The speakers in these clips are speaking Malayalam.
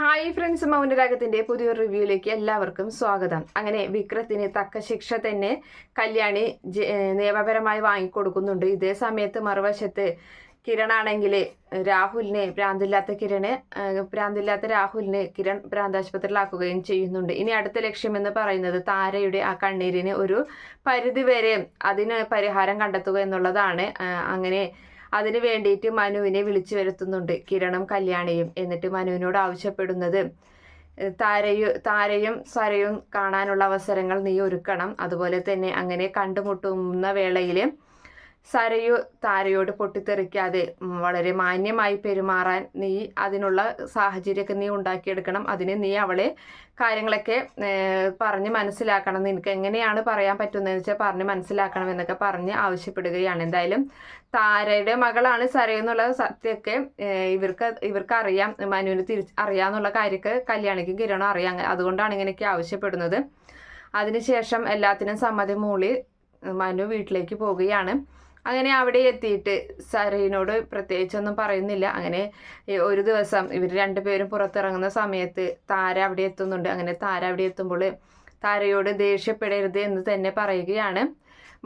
ഹായ് ഫ്രണ്ട്സ് മൗനരാഗത്തിന്റെ പുതിയൊരു റിവ്യൂയിലേക്ക് എല്ലാവർക്കും സ്വാഗതം. അങ്ങനെ വിക്രത്തിന് തക്ക ശിക്ഷ തന്നെ കല്യാണി നിയമപരമായി വാങ്ങിക്കൊടുക്കുന്നുണ്ട്. ഇതേ സമയത്ത് മറുവശത്ത് കിരണാണെങ്കിൽ രാഹുലിനെ പ്രാന്തില്ലാത്ത കിരണ് പ്രാന്തില്ലാത്ത രാഹുലിനെ കിരൺ ഭ്രാന്താശുപത്രിയിലാക്കുകയും ചെയ്യുന്നുണ്ട്. ഇനി അടുത്ത ലക്ഷ്യമെന്ന് പറയുന്നത് താരയുടെ ആ കണ്ണീരിന് ഒരു പരിധിവരെ അതിന് പരിഹാരം കണ്ടെത്തുക എന്നുള്ളതാണ്. അങ്ങനെ അതിന് വേണ്ടിയിട്ട് മനുവിനെ വിളിച്ചു വരുത്തുന്നുണ്ട്. കിരണും കല്യാണിയും എന്നിട്ട് മനുവിനോട് ആവശ്യപ്പെടുന്നത് താരയു താരയും സരയും കാണാനുള്ള അവസരങ്ങൾ നീ ഒരുക്കണം. അതുപോലെ തന്നെ അങ്ങനെ കണ്ടുമുട്ടുന്ന വേളയിൽ സരയു താരയോട് പൊട്ടിത്തെറിക്കാതെ വളരെ മാന്യമായി പെരുമാറാൻ നീ അതിനുള്ള സാഹചര്യമൊക്കെ നീ ഉണ്ടാക്കിയെടുക്കണം. അതിന് നീ അവളെ കാര്യങ്ങളൊക്കെ പറഞ്ഞ് മനസ്സിലാക്കണം. നിനക്ക് എങ്ങനെയാണ് പറയാൻ പറ്റുന്നതെന്ന് വെച്ചാൽ പറഞ്ഞ് മനസ്സിലാക്കണം എന്നൊക്കെ പറഞ്ഞ് ആവശ്യപ്പെടുകയാണ്. എന്തായാലും താരയുടെ മകളാണ് സരയെന്നുള്ള സത്യമൊക്കെ ഇവർക്ക് ഇവർക്ക് അറിയാം മനുവിന് തിരിച്ച് അറിയാമെന്നുള്ള കാര്യമൊക്കെ കല്യാണിക്കും കിരണം അറിയാം. അതുകൊണ്ടാണ് ഇങ്ങനെയൊക്കെ ആവശ്യപ്പെടുന്നത്. അതിനുശേഷം എല്ലാത്തിനും സമ്മതി മൂളി മനു വീട്ടിലേക്ക് പോവുകയാണ്. അങ്ങനെ അവിടെ എത്തിയിട്ട് സരയിനോട് പ്രത്യേകിച്ചൊന്നും പറയുന്നില്ല. അങ്ങനെ ഒരു ദിവസം ഇവർ രണ്ടുപേരും പുറത്തിറങ്ങുന്ന സമയത്ത് താര അവിടെ എത്തുന്നുണ്ട്. അങ്ങനെ താര അവിടെ എത്തുമ്പോൾ താരയോട് ദേഷ്യപ്പെടരുത് എന്ന് തന്നെ പറയുകയാണ്.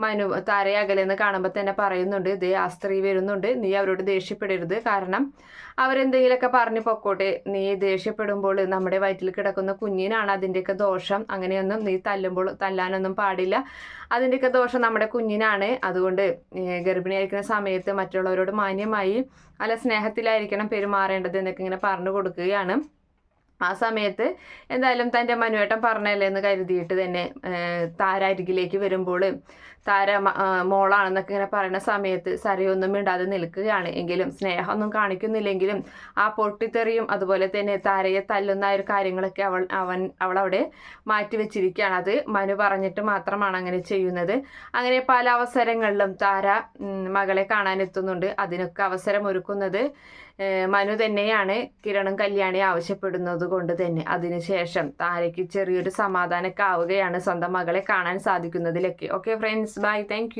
മനു താരയെ അകലെന്ന് കാണുമ്പോൾ തന്നെ പറയുന്നുണ്ട് ഇതേ ആ സ്ത്രീ വരുന്നുണ്ട് നീ അവരോട് ദേഷ്യപ്പെടരുത്. കാരണം അവരെന്തെങ്കിലുമൊക്കെ പറഞ്ഞു പൊക്കോട്ടെ. നീ ദേഷ്യപ്പെടുമ്പോൾ നമ്മുടെ വയറ്റിൽ കിടക്കുന്ന കുഞ്ഞിനാണ് അതിന്റെയൊക്കെ ദോഷം. അങ്ങനെയൊന്നും നീ തല്ലുമ്പോൾ തല്ലാനൊന്നും പാടില്ല. അതിന്റെയൊക്കെ ദോഷം നമ്മുടെ കുഞ്ഞിനാണ്. അതുകൊണ്ട് ഗർഭിണിയായിരിക്കുന്ന സമയത്ത് മറ്റുള്ളവരോട് മാന്യമായി അല്ല സ്നേഹത്തിലായിരിക്കണം പെരുമാറേണ്ടത് എന്നൊക്കെ ഇങ്ങനെ പറഞ്ഞു കൊടുക്കുകയാണ്. ആ സമയത്ത് എന്തായാലും തന്റെ മനുവേട്ടൻ പറഞ്ഞല്ലേ എന്ന് കരുതിയിട്ട് തന്നെ താര അരികിലേക്ക് വരുമ്പോൾ താര മോളാണെന്നൊക്കെ ഇങ്ങനെ പറയുന്ന സമയത്ത് സരയൊന്നും മിണ്ടാതെ നിൽക്കുകയാണ്. എങ്കിലും സ്നേഹമൊന്നും കാണിക്കുന്നില്ലെങ്കിലും ആ പൊട്ടിത്തെറിയും അതുപോലെ തന്നെ താരയെ തല്ലുന്ന ഒരു കാര്യങ്ങളൊക്കെ അവൾ അവൻ അവൾ അവിടെ മാറ്റി വെച്ചിരിക്കുകയാണ്. അത് മനു പറഞ്ഞിട്ട് മാത്രമാണ് അങ്ങനെ ചെയ്യുന്നത്. അങ്ങനെ പല അവസരങ്ങളിലും താര മകളെ കാണാനെത്തുന്നുണ്ട്. അതിനൊക്കെ അവസരം ഒരുക്കുന്നത് മനു തന്നെയാണ്. കിരണും കല്യാണി ആവശ്യപ്പെടുന്നത് കൊണ്ട് തന്നെ. അതിനുശേഷം താരയ്ക്ക് ചെറിയൊരു സമാധാനമൊക്കെ ആവുകയാണ് സ്വന്തം മകളെ കാണാൻ സാധിക്കുന്നതിലൊക്കെ. Okay friends bye thank